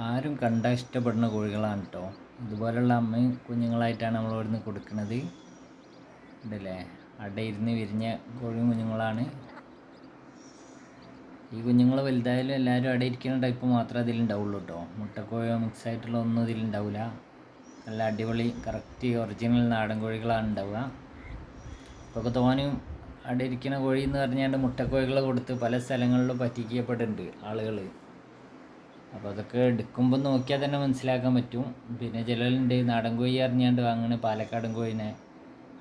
ആരും കണ്ട ഇഷ്ടപ്പെടുന്ന കോഴികളാണ് കേട്ടോ ഇതുപോലുള്ള അമ്മയും കുഞ്ഞുങ്ങളായിട്ടാണ് നമ്മൾ ഇവിടുന്ന് കൊടുക്കുന്നത്. ഉണ്ടല്ലേ അടയിരുന്ന് വിരിഞ്ഞ കോഴിയും കുഞ്ഞുങ്ങളാണ്. ഈ കുഞ്ഞുങ്ങൾ വലുതായാലും എല്ലാവരും അവിടെ ഇരിക്കുന്ന ടൈപ്പ് മാത്രമേ അതിലുണ്ടാവുള്ളൂ കേട്ടോ മുട്ടക്കോഴിയോ മിക്സ് ആയിട്ടുള്ള ഒന്നും ഇതിലുണ്ടാവില്ല നല്ല അടിപൊളി കറക്റ്റ് ഒറിജിനൽ നാടൻ കോഴികളാണ് ഉണ്ടാവുക. ഇപ്പോൾ തോനും അവിടെ ഇരിക്കുന്ന കോഴി എന്ന് പറഞ്ഞാൽ മുട്ടക്കോഴികളെ കൊടുത്ത് പല സ്ഥലങ്ങളിലും പറ്റിക്കപ്പെട്ടിട്ടുണ്ട് ആളുകൾ അപ്പോൾ അതൊക്കെ എടുക്കുമ്പോൾ നോക്കിയാൽ തന്നെ മനസ്സിലാക്കാൻ പറ്റും. പിന്നെ ചിലരുണ്ട് നാടൻ കോഴി അറിഞ്ഞാണ്ട് വാങ്ങണ. പാലക്കാടൻ കോഴിനെ.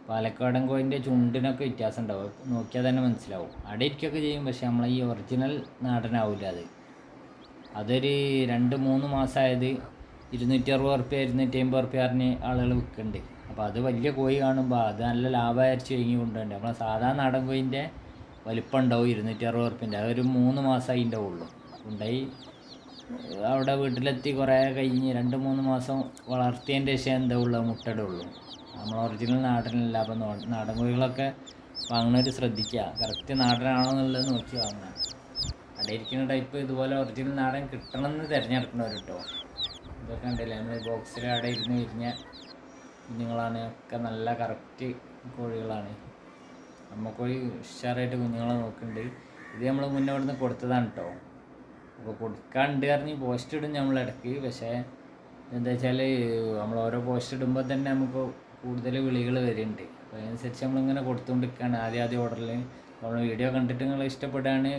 പാലക്കാടൻ കോഴിന്റെ ചുണ്ടിനൊക്കെ വ്യത്യാസം ഉണ്ടാവും. നോക്കിയാൽ തന്നെ മനസ്സിലാവും. അവിടെ ഇരിക്കുകയൊക്കെ ചെയ്യും. പക്ഷെ നമ്മളെ ഈ ഒറിജിനൽ നാടനാവില്ല അത്. അതൊരു രണ്ട് മൂന്ന് മാസമായത് ഇരുന്നൂറ്റി അറുപത് റുപ്യ ഇരുന്നൂറ്റി അമ്പത് റുപ്യ പറഞ്ഞ് ആളുകൾ വിൽക്കുന്നുണ്ട് അപ്പോൾ അത് വലിയ കോഴി കാണുമ്പോൾ അത് നല്ല ലാഭമായിരിച്ച് കഴിഞ്ഞ് കൊണ്ടുവരണ്ട്. നമ്മളെ സാധാ നാടൻ കോഴിന്റെ വലിപ്പം ഉണ്ടാവും ഇരുന്നൂറ്റി അറുപത് റുപ്യന്റെ അതൊരു മൂന്ന് മാസമായി ഉണ്ടാവുള്ളൂ ഉണ്ടായി അവിടെ വീട്ടിലെത്തി കുറേ കഴിഞ്ഞ് രണ്ട് മൂന്ന് മാസം വളർത്തിയതിന്റെ ശേഷം എന്താ ഉള്ളൂ? ഉള്ളു. നമ്മൾ ഒറിജിനൽ നാടനല്ല. അപ്പം നാടൻ കോഴികളൊക്കെ വാങ്ങുന്നവർ ശ്രദ്ധിക്കുക. കറക്റ്റ് നാടനാണോ എന്നുള്ളത് നോക്കി വാങ്ങണം അവിടെ ഇരിക്കുന്ന ടൈപ്പ് ഇതുപോലെ ഒറിജിനൽ നാടൻ കിട്ടണമെന്ന് തിരഞ്ഞെടുക്കണവർ കേട്ടോ ഇതൊക്കെ ഉണ്ടല്ലേ നമ്മൾ ബോക്സിൽ അവിടെ ഇരുന്ന് വിരിഞ്ഞ കുഞ്ഞുങ്ങളാണ്. ഒക്കെ നല്ല കറക്റ്റ് കോഴികളാണ്. അമ്മക്കോഴി ഉഷാറായിട്ട് കുഞ്ഞുങ്ങളെ നോക്കുന്നുണ്ട്. ഇത് നമ്മൾ മുന്നേ കൊടുത്തതാണ് കേട്ടോ അപ്പോൾ കൊടുക്കാണ്ട് പറഞ്ഞ് പോസ്റ്റ് ഇടും നമ്മൾ ഇടയ്ക്ക്. പക്ഷേ എന്താ വെച്ചാൽ നമ്മൾ ഓരോ പോസ്റ്റ് ഇടുമ്പോൾ തന്നെ നമുക്ക് കൂടുതൽ വിളികൾ വരുന്നുണ്ട് അപ്പോൾ അതിനനുസരിച്ച് നമ്മളിങ്ങനെ കൊടുത്തുകൊണ്ടിരിക്കുകയാണ് ആദ്യം ആദ്യം ഓർഡറിൽ നമ്മൾ വീഡിയോ കണ്ടിട്ട് നിങ്ങൾ ഇഷ്ടപ്പെടുകയാണ്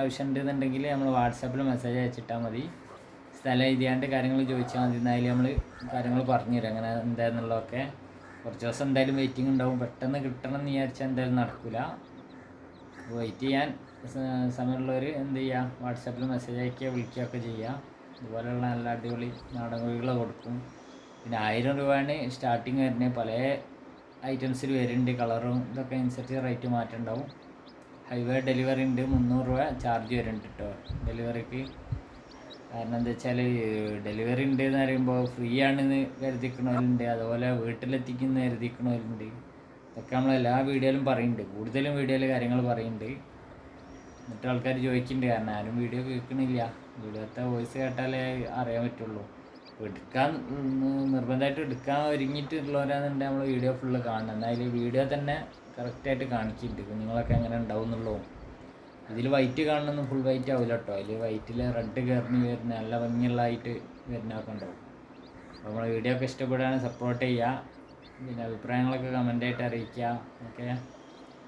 ആവശ്യം ഉണ്ടെന്നുണ്ടെങ്കിൽ നമ്മൾ വാട്സാപ്പിൽ മെസ്സേജ് അയച്ചിട്ടാൽ മതി. സ്ഥലം എഴുതിയാണ്ട് കാര്യങ്ങൾ ചോദിച്ചാൽ മതി. എന്നാലും നമ്മൾ കാര്യങ്ങൾ പറഞ്ഞുതരാം അങ്ങനെ എന്താണെന്നുള്ളതൊക്കെ കുറച്ച് ദിവസം എന്തായാലും വെയിറ്റിംഗ് ഉണ്ടാവും പെട്ടെന്ന് കിട്ടണം എന്ന് വിചാരിച്ചാൽ എന്തായാലും നടക്കില്ല വെയിറ്റ് ചെയ്യാൻ സമയമുള്ളവർ എന്ത് ചെയ്യുക വാട്സാപ്പിൽ മെസ്സേജ് അയക്കുക വിളിക്കുകയൊക്കെ ചെയ്യുക. ഇതുപോലെയുള്ള നല്ല അടിപൊളി നാടൻ കോഴികളെ കൊടുക്കും. പിന്നെ ആയിരം രൂപയാണ് സ്റ്റാർട്ടിങ് വരുന്നത് പല ഐറ്റംസിൽ വരുന്നുണ്ട്. കളറും ഇതൊക്കെ അനുസരിച്ച് റേറ്റ് മാറ്റം ഉണ്ടാവും ഹൈവേ ഡെലിവറി ഉണ്ട് മുന്നൂറ് രൂപ ചാർജ് വരുന്നുണ്ട് കേട്ടോ ഡെലിവറിക്ക് കാരണം എന്താ വെച്ചാൽ ഡെലിവറി ഉണ്ട് എന്ന് പറയുമ്പോൾ ഫ്രീ ആണെന്ന് കരുതിക്കണവരുണ്ട്. അതുപോലെ വീട്ടിലെത്തിക്കുന്ന കരുതിക്കണവരുണ്ട്. ഇതൊക്കെ നമ്മൾ എല്ലാ വീഡിയോയിലും പറയുന്നുണ്ട് കൂടുതലും വീഡിയോയിൽ കാര്യങ്ങൾ പറയുന്നുണ്ട് എന്നിട്ട് ആൾക്കാർ ചോദിക്കുന്നുണ്ട് കാരണം ആരും വീഡിയോ കേൾക്കണില്ല. വീഡിയോത്തെ വോയിസ് കേട്ടാലേ അറിയാൻ പറ്റുള്ളൂ. എടുക്കാൻ നിർബന്ധമായിട്ട് എടുക്കാൻ ഒരുങ്ങിയിട്ടുള്ളവരാണെന്നുണ്ടെങ്കിൽ നമ്മൾ വീഡിയോ ഫുള്ള് കാണണം എന്നാൽ വീഡിയോ തന്നെ കറക്റ്റായിട്ട് കാണിച്ചിട്ടുണ്ട് കുഞ്ഞുങ്ങളൊക്കെ എങ്ങനെ ഉണ്ടാവും എന്നുള്ളൂ ഇതിൽ വൈറ്റ് കാണണമെന്ന് ഫുൾ വൈറ്റ് ആവില്ല കേട്ടോ അതിൽ വൈറ്റിൽ റെഡ് കയറിന് വരുന്ന നല്ല ഭംഗിയുള്ളതായിട്ട് വരുന്നതൊക്കെ ഉണ്ടാവും. അപ്പോൾ നമ്മളെ വീഡിയോ ഒക്കെ ഇഷ്ടപ്പെടുകയാണെങ്കിൽ സപ്പോർട്ട് ചെയ്യുക പിന്നെ അഭിപ്രായങ്ങളൊക്കെ കമന്റായിട്ട് അറിയിക്കുക ഓക്കെ